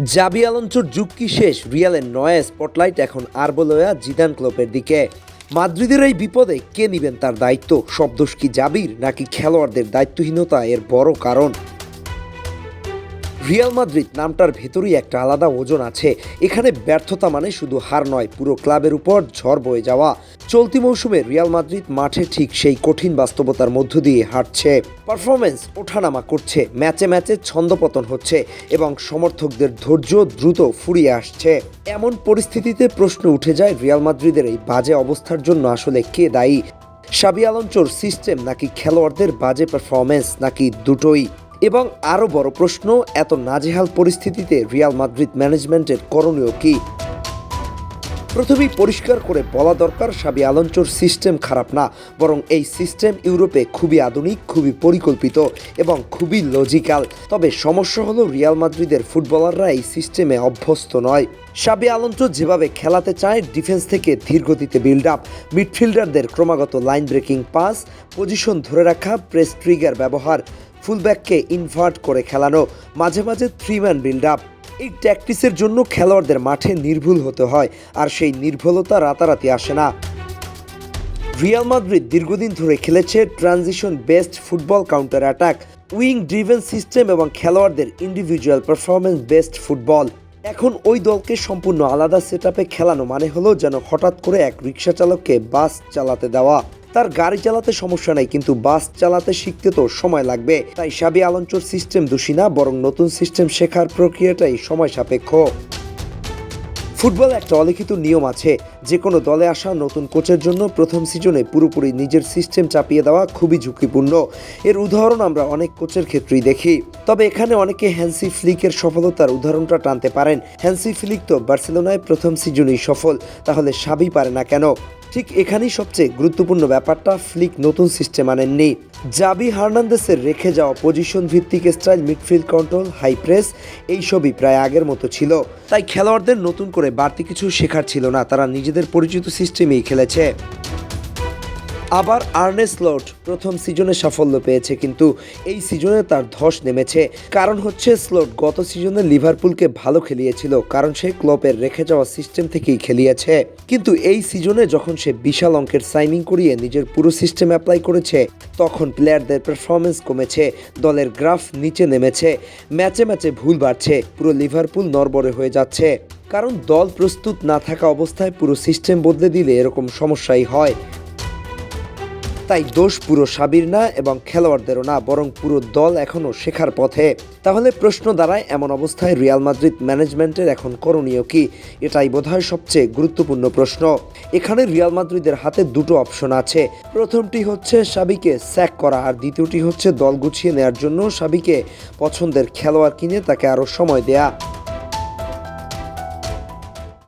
জাবি আলঞ্চর যুগ কি শেষ, রিয়ালের নয়া স্পটলাইট এখন আরবলোয়া জিদান ক্লোপের দিকে। মাদ্রিদের এই বিপদে কে নিবেন তার দায়িত্ব? সব দোষ কি জাবির, নাকি খেলোয়াড়দের দায়িত্বহীনতা এর বড় কারণ? রিয়াল মাদ্রিদ নামটার ভেতরেই একটা আলাদা ওজন আছে। এখানে ব্যর্থতা মানে শুধু হার নয়, পুরো ক্লাবের উপর ঝড় বয়ে যাওয়া। চলতি মৌসুমে রিয়াল মাদ্রিদ মাঠে ঠিক সেই কঠিন বাস্তবতার মধ্য দিয়ে হাঁটছে। পারফরমেন্স ওঠানামা করছে, ম্যাচে ম্যাচে ছন্দপতন হচ্ছে এবং সমর্থকদের ধৈর্য দ্রুত ফুরিয়ে আসছে। এমন পরিস্থিতিতে প্রশ্ন উঠে যায় রিয়াল মাদ্রিদের এই বাজে অবস্থার জন্য আসলে কে দায়ী? সাবি আলঞ্চোর সিস্টেম নাকি খেলোয়াড়দের বাজে পারফরমেন্স নাকি দুটোই? এবং আরও বড় প্রশ্ন, এত নাজেহাল পরিস্থিতিতে রিয়াল মাদ্রিদ ম্যানেজমেন্টের করণীয় কি? প্রথমেই পরিষ্কার করে বলা দরকার, সাবি আলঞ্চোর সিস্টেম খারাপ না, বরং এই সিস্টেম ইউরোপে খুবই আধুনিক, খুবই পরিকল্পিত এবং খুবই লজিক্যাল। তবে সমস্যা হলো রিয়াল মাদ্রিদের ফুটবলাররা এই সিস্টেমে অভ্যস্ত নয়। সাবি আলঞ্চো যেভাবে খেলাতে চায়, ডিফেন্স থেকে ধীরগতিতে বিল্ড আপ মিডফিল্ডারদের ক্রমাগত লাইন ব্রেকিং পাস পজিশন ধরে রাখা প্রেস ট্রিগার ব্যবহার। ফুলব্যাককে ইনভার্ট করে খেলানো, মাঝে মাঝে থ্রি ম্যান বিল্ড আপ এই ট্যাকটিসের জন্য খেলোয়াড়দের মাঠে নির্ভুল হতে হয়, আর সেই নির্ভুলতা রাতারাতি আসে না। রিয়াল মাদ্রিদ দীর্ঘদিন ধরে খেলেছে transition based football counter attack wing driven system এবং খেলোয়াড়দের ইন্ডিভিজুয়াল পারফরমেন্স বেস্ট ফুটবল এখন ওই দলকে সম্পূর্ণ আলাদা সেট খেলানো মানে হলো যেন হঠাৎ করে এক রিক্সা চালককে বাস চালাতে দেওয়া। তার গাড়ি চালাতে সমস্যা নাই, কিন্তু বাস চালাতে শিখতে তো সময় লাগবে। তাই সাবি আলঞ্চোর সিস্টেম দোষী না, বরং নতুন সিস্টেম শেখার প্রক্রিয়াটাই সময় সাপেক্ষ। ফুটবল একটা অলিখিত নিয়ম আছে, যে কোনো দলে আসা নতুন কোচের জন্য প্রথম সিজনে পুরোপুরি নিজের সিস্টেম চাপিয়ে দেওয়া খুবই ঝুঁকিপূর্ণ। এর উদাহরণ আমরা অনেক কোচের ক্ষেত্রেই দেখি। তবে এখানে অনেকে হ্যান্সি ফ্লিকের সফলতার উদাহরণটা টানতে পারেন। হ্যান্সি ফ্লিক তো বার্সেলোনায় প্রথম সিজনেই সফল, তাহলে সাবি পারে না কেন? ঠিক এখানেই সবচেয়ে গুরুত্বপূর্ণ ব্যাপারটা ফ্লিক নতুন সিস্টেম আনেননি জাবি হার্নান্দেসের রেখে যাওয়া পজিশন ভিত্তিক style midfield control high press এইসবই প্রায় আগের মতো ছিল। তাই খেলোয়াড়দের নতুন করে বাড়তি কিছু শেখার ছিল না, তারা নিজেদের পরিচিত সিস্টেমেই খেলেছে। আবার আর্নেস লট প্রথম সিজনে সাফল্য পেয়েছে, কিন্তু এই সিজনে তার ধস নেমেছে। কারণ হচ্ছে, স্লট গত সিজনে লিভারপুলকে ভালো খেলিয়েছিল, কারণ সে ক্লবের রেখে যাওয়া সিস্টেম থেকেই খেলিয়েছে। কিন্তু এই সিজনে যখন সে বিশাল অঙ্কের সাইনিং করিয়ে নিজের পুরো সিস্টেম অ্যাপ্লাই করেছে, তখন প্লেয়ারদের পারফরমেন্স কমেছে, দলের গ্রাফ নিচে নেমেছে, ম্যাচে ম্যাচে ভুল বাড়ছে, পুরো লিভারপুল নরবরে হয়ে যাচ্ছে। কারণ দল প্রস্তুত না থাকা অবস্থায় পুরো সিস্টেম বদলে দিলে এরকম সমস্যাই হয়। তাই দোষ পুরো সাবির না এবং খেলোয়াড়দেরও না, বরং পুরো দল এখনও শেখার পথে। তাহলে প্রশ্ন দাঁড়ায়, এমন অবস্থায় রিয়াল মাদ্রিদ ম্যানেজমেন্টের এখন করণীয় কি? এটাই বোধহয় সবচেয়ে গুরুত্বপূর্ণ প্রশ্ন। এখানে রিয়াল মাদ্রিদের হাতে দুটো অপশন আছে। প্রথমটি হচ্ছে সাবিকে স্যাক করা আর দ্বিতীয়টি হচ্ছে দল গুছিয়ে নেওয়ার জন্য সাবিকে পছন্দের খেলোয়াড় কিনে তাকে আরও সময় দেয়া।